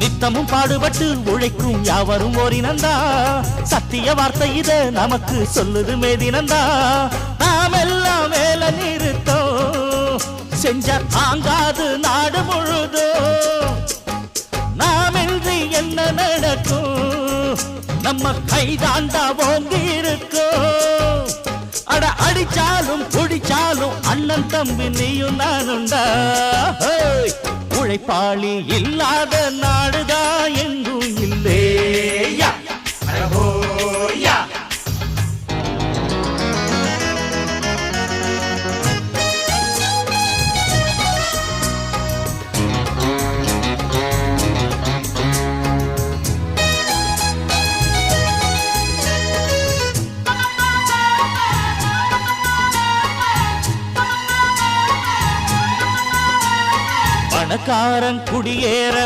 நித்தமும் பாடுபட்டு உழைக்கும் யாவரும் ஓரினந்தா. சத்திய வார்த்தை இத நமக்கு சொல்லுது மேதினந்தா நாம் எல்லாம் வேலை நிறுத்தோ செஞ்ச தாங்காது நாடு முழுதோ. நாம் இன்றி என்ன நடக்கும்? நம்ம கைதாண்டா ஓங்கி இருக்கோ அட அடிச்சாலும் குடிச்சாலும் அண்ணன் தம்பி நீயும் நானுண்டா உழைப்பாளி இல்லாத நாடுதான் பணக்காரன் குடியேற